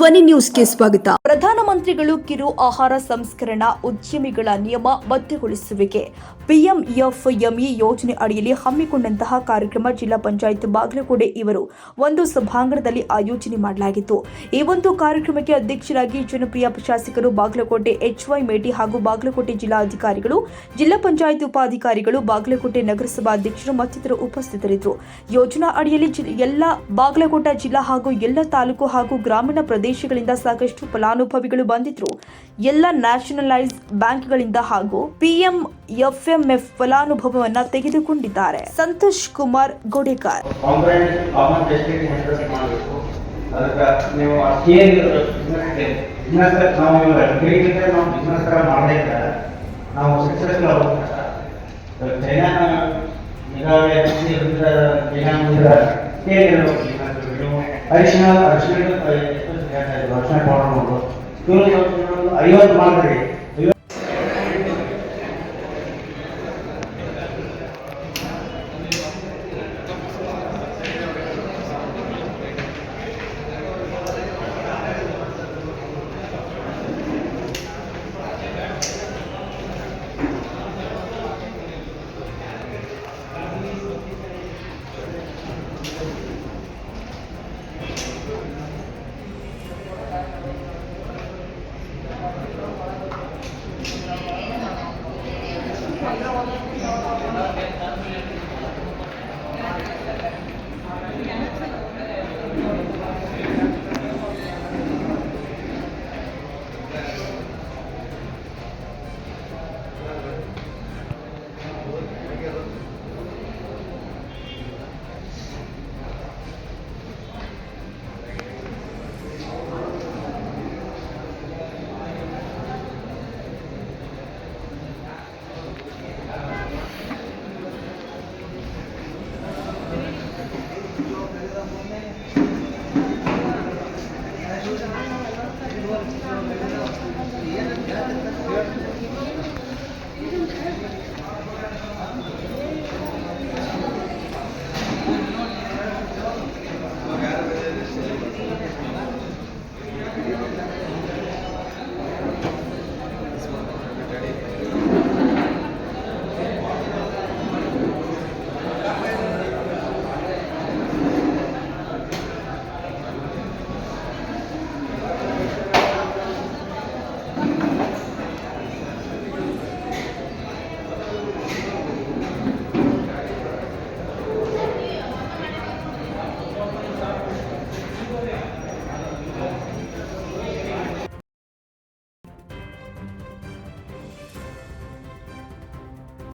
ಧ್ವನಿ ನ್ಯೂಸ್ಗೆ ಸ್ವಾಗತ. ಪ್ರಧಾನಮಂತ್ರಿಗಳು ಕಿರು ಆಹಾರ ಸಂಸ್ಕರಣಾ ಉದ್ಯಮಿಗಳ ನಿಯಮ ಬದ್ಧಗೊಳಿಸುವಿಕೆ. ಪಿಎಂಎಫ್ಎಂಇ ಯೋಜನೆ ಅಡಿಯಲ್ಲಿ ಹಮ್ಮಿಕೊಂಡಂತಹ ಕಾರ್ಯಕ್ರಮ ಜಿಲ್ಲಾ ಪಂಚಾಯತ್ ಬಾಗಲಕೋಟೆ ಇವರು ಒಂದು ಸಭಾಂಗಣದಲ್ಲಿ ಆಯೋಜನೆ ಮಾಡಲಾಗಿತ್ತು. ಈ ಒಂದು ಕಾರ್ಯಕ್ರಮಕ್ಕೆ ಅಧ್ಯಕ್ಷರಾಗಿ ಜನಪ್ರಿಯ ಶಾಸಕರು ಬಾಗಲಕೋಟೆ ಎಚ್ವೈ ಮೇಟಿ ಹಾಗೂ ಬಾಗಲಕೋಟೆ ಜಿಲ್ಲಾಧಿಕಾರಿಗಳು, ಜಿಲ್ಲಾ ಪಂಚಾಯತ್ ಉಪಾಧಿಕಾರಿಗಳು, ಬಾಗಲಕೋಟೆ ನಗರಸಭಾ ಅಧ್ಯಕ್ಷರು ಮತ್ತಿತರರು ಉಪಸ್ಥಿತರಿದ್ದರು. ಯೋಜನಾ ಅಡಿಯಲ್ಲಿ ಎಲ್ಲ ಬಾಗಲಕೋಟೆ ಜಿಲ್ಲಾ ಹಾಗೂ ಎಲ್ಲ ತಾಲೂಕು ಹಾಗೂ ಗ್ರಾಮೀಣ ಪ್ರದೇಶಗಳಿಂದ ಸಾಕಷ್ಟು ಫಲಾನುಭವಿಗಳು ಬಂದಿದ್ರು. ಎಲ್ಲ ನ್ಯಾಷನಲೈಸ್ ಬ್ಯಾಂಕ್ಗಳಿಂದ ಹಾಗೂ ಪಿಎಂ ಎಫ್ಎಂಎಫ್ ಫಲಾನುಭವವನ್ನ ತೆಗೆದುಕೊಂಡಿದ್ದಾರೆ. ಸಂತೋಷ್ ಕುಮಾರ್ ಗೋಡೆಕಾರ್. ನೀವು ಸಕ್ಸಸ್ಫುಲ್ ಅರಿಶಿನ ಅರಿಶಿನ ಮಾಡೋದು ಇವರು ಐವತ್ತು ಮಾಡಿದ್ರಿ Thank you.